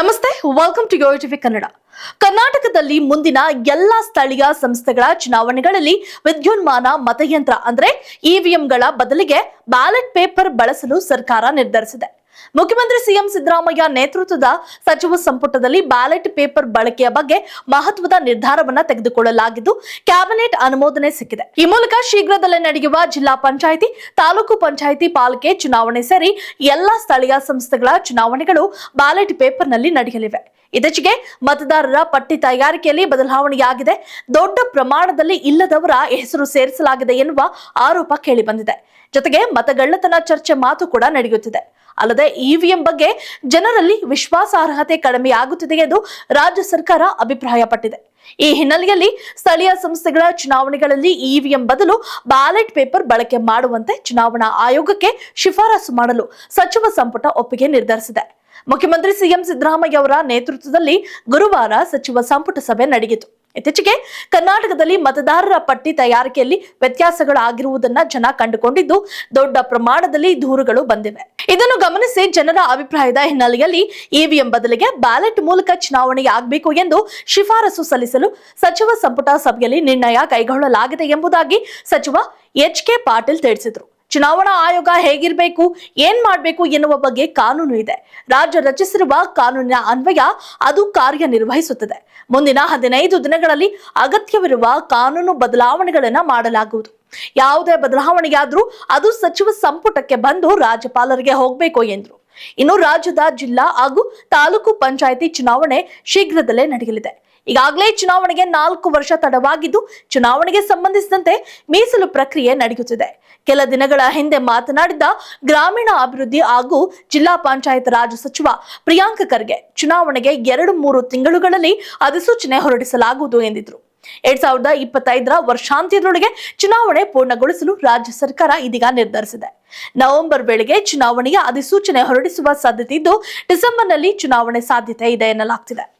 ನಮಸ್ತೆ welcome to ಯೋಟಿವಿ TV Kannada ಕರ್ನಾಟಕದಲ್ಲಿ ಮುಂದಿನ ಎಲ್ಲಾ ಸ್ಥಳೀಯ ಸಂಸ್ಥೆಗಳ ಚುನಾವಣೆಗಳಲ್ಲಿ ವಿದ್ಯುನ್ಮಾನ ಮತಯಂತ್ರ ಅಂದ್ರೆ ಇವಿಎಂಗಳ ಬದಲಿಗೆ ಬ್ಯಾಲೆಟ್ ಪೇಪರ್ ಬಳಸಲು ಸರ್ಕಾರ ನಿರ್ಧರಿಸಿದೆ. ಮುಖ್ಯಮಂತ್ರಿ ಸಿಎಂ ಸಿದ್ದರಾಮಯ್ಯ ನೇತೃತ್ವದ ಸಚಿವ ಸಂಪುಟದಲ್ಲಿ ಬ್ಯಾಲೆಟ್ ಪೇಪರ್ ಬಳಕೆಯ ಬಗ್ಗೆ ಮಹತ್ವದ ನಿರ್ಧಾರವನ್ನ ತೆಗೆದುಕೊಳ್ಳಲಾಗಿದ್ದು, ಕ್ಯಾಬಿನೆಟ್ ಅನುಮೋದನೆ ಸಿಕ್ಕಿದೆ. ಈ ಮೂಲಕ ಶೀಘ್ರದಲ್ಲೇ ನಡೆಯುವ ಜಿಲ್ಲಾ ಪಂಚಾಯಿತಿ, ತಾಲೂಕು ಪಂಚಾಯಿತಿ ಪಾಲಿಕೆ ಚುನಾವಣೆ ಸೇರಿ ಎಲ್ಲಾ ಸ್ಥಳೀಯ ಸಂಸ್ಥೆಗಳ ಚುನಾವಣೆಗಳು ಬ್ಯಾಲೆಟ್ ಪೇಪರ್ನಲ್ಲಿ ನಡೆಯಲಿವೆ. ಇತ್ತೀಚೆಗೆ ಮತದಾರರ ಪಟ್ಟಿ ತಯಾರಿಕೆಯಲ್ಲಿ ಬದಲಾವಣೆಯಾಗಿದೆ. ದೊಡ್ಡ ಪ್ರಮಾಣದಲ್ಲಿ ಇಲ್ಲದವರ ಹೆಸರು ಸೇರಿಸಲಾಗಿದೆ ಎನ್ನುವ ಆರೋಪ ಕೇಳಿಬಂದಿದೆ ಜೊತೆಗೆ ಮತಗಳ್ಳತನ ಚರ್ಚೆ ಮಾತು ಕೂಡ ನಡೆಯುತ್ತಿದೆ. ಅಲ್ಲದೆ ಇವಿಎಂ ಬಗ್ಗೆ ಜನರಲ್ಲಿ ವಿಶ್ವಾಸಾರ್ಹತೆ ಕಡಿಮೆಯಾಗುತ್ತಿದೆ ಎಂದು ರಾಜ್ಯ ಸರ್ಕಾರ ಅಭಿಪ್ರಾಯಪಟ್ಟಿದೆ. ಈ ಹಿನ್ನೆಲೆಯಲ್ಲಿ ಸ್ಥಳೀಯ ಸಂಸ್ಥೆಗಳ ಚುನಾವಣೆಗಳಲ್ಲಿ ಇವಿಎಂ ಬದಲು ಬ್ಯಾಲೆಟ್ ಪೇಪರ್ ಬಳಕೆ ಮಾಡುವಂತೆ ಚುನಾವಣಾ ಆಯೋಗಕ್ಕೆ ಶಿಫಾರಸು ಮಾಡಲು ಸಚಿವ ಸಂಪುಟ ಒಪ್ಪಿಗೆ ನಿರ್ಧರಿಸಿದೆ. ಮುಖ್ಯಮಂತ್ರಿ ಸಿಎಂ ಸಿದ್ದರಾಮಯ್ಯ ಅವರ ನೇತೃತ್ವದಲ್ಲಿ ಗುರುವಾರ ಸಚಿವ ಸಂಪುಟ ಸಭೆ ನಡೆಯಿತು. ಇತ್ತೀಚೆಗೆ ಕರ್ನಾಟಕದಲ್ಲಿ ಮತದಾರರ ಪಟ್ಟಿ ತಯಾರಿಕೆಯಲ್ಲಿ ವ್ಯತ್ಯಾಸಗಳಾಗಿರುವುದನ್ನ ಜನ ಕಂಡುಕೊಂಡಿದ್ದು, ದೊಡ್ಡ ಪ್ರಮಾಣದಲ್ಲಿ ದೂರುಗಳು ಬಂದಿವೆ. ಇದನ್ನು ಗಮನಿಸಿ ಜನರ ಅಭಿಪ್ರಾಯದ ಹಿನ್ನೆಲೆಯಲ್ಲಿ ಇವಿಎಂ ಬದಲಿಗೆ ಬ್ಯಾಲೆಟ್ ಮೂಲಕ ಚುನಾವಣೆಯಾಗಬೇಕು ಎಂದು ಶಿಫಾರಸು ಸಲ್ಲಿಸಲು ಸಚಿವ ಸಂಪುಟ ಸಭೆಯಲ್ಲಿ ನಿರ್ಣಯ ಕೈಗೊಳ್ಳಲಾಗಿದೆ ಎಂಬುದಾಗಿ ಸಚಿವ ಎಚ್ ಕೆ ಪಾಟೀಲ್ ತಿಳಿಸಿದರು. ಚುನಾವಣಾ ಆಯೋಗ ಹೇಗಿರಬೇಕು, ಏನ್ ಮಾಡಬೇಕು ಎನ್ನುವ ಬಗ್ಗೆ ಕಾನೂನು ಇದೆ. ರಾಜ್ಯ ರಚಿಸಿರುವ ಕಾನೂನಿನ ಅನ್ವಯ ಅದು ಕಾರ್ಯನಿರ್ವಹಿಸುತ್ತದೆ. ಮುಂದಿನ ಹದಿನೈದು ದಿನಗಳಲ್ಲಿ ಅಗತ್ಯವಿರುವ ಕಾನೂನು ಬದಲಾವಣೆಗಳನ್ನ ಮಾಡಲಾಗುವುದು. ಯಾವುದೇ ಬದಲಾವಣೆಯಾದರೂ ಅದು ಸಚಿವ ಸಂಪುಟಕ್ಕೆ ಬಂದು ರಾಜ್ಯಪಾಲರಿಗೆ ಹೋಗಬೇಕು ಎಂದರು. ಇನ್ನು ರಾಜ್ಯದ ಜಿಲ್ಲಾ ಹಾಗೂ ತಾಲೂಕು ಪಂಚಾಯಿತಿ ಚುನಾವಣೆ ಶೀಘ್ರದಲ್ಲೇ ನಡೆಯಲಿದೆ. ಈಗಾಗಲೇ ಚುನಾವಣೆಗೆ ನಾಲ್ಕು ವರ್ಷ ತಡವಾಗಿದ್ದು ಚುನಾವಣೆಗೆ ಸಂಬಂಧಿಸಿದಂತೆ ಮೀಸಲು ಪ್ರಕ್ರಿಯೆ ನಡೆಯುತ್ತಿದೆ. ಕೆಲ ದಿನಗಳ ಹಿಂದೆ ಮಾತನಾಡಿದ ಗ್ರಾಮೀಣ ಅಭಿವೃದ್ಧಿ ಹಾಗೂ ಜಿಲ್ಲಾ ಪಂಚಾಯತ್ ರಾಜ್ ಸಚಿವ ಪ್ರಿಯಾಂಕ ಖರ್ಗೆ, ಚುನಾವಣೆಗೆ ಎರಡು ಮೂರು ತಿಂಗಳುಗಳಲ್ಲಿ ಅಧಿಸೂಚನೆ ಹೊರಡಿಸಲಾಗುವುದು ಎಂದಿದ್ರು. ಎರಡ್ ಸಾವಿರದ ಇಪ್ಪತ್ತೈದರ ವರ್ಷಾಂತ್ಯದೊಳಗೆ ಚುನಾವಣೆ ಪೂರ್ಣಗೊಳಿಸಲು ರಾಜ್ಯ ಸರ್ಕಾರ ಇದೀಗ ನಿರ್ಧರಿಸಿದೆ. ನವೆಂಬರ್ ವೇಳೆಗೆ ಚುನಾವಣೆಯ ಅಧಿಸೂಚನೆ ಹೊರಡಿಸುವ ಸಾಧ್ಯತೆ ಇದ್ದು ಡಿಸೆಂಬರ್ನಲ್ಲಿ ಚುನಾವಣೆ ಸಾಧ್ಯತೆ ಇದೆ ಎನ್ನಲಾಗ್ತಿದೆ.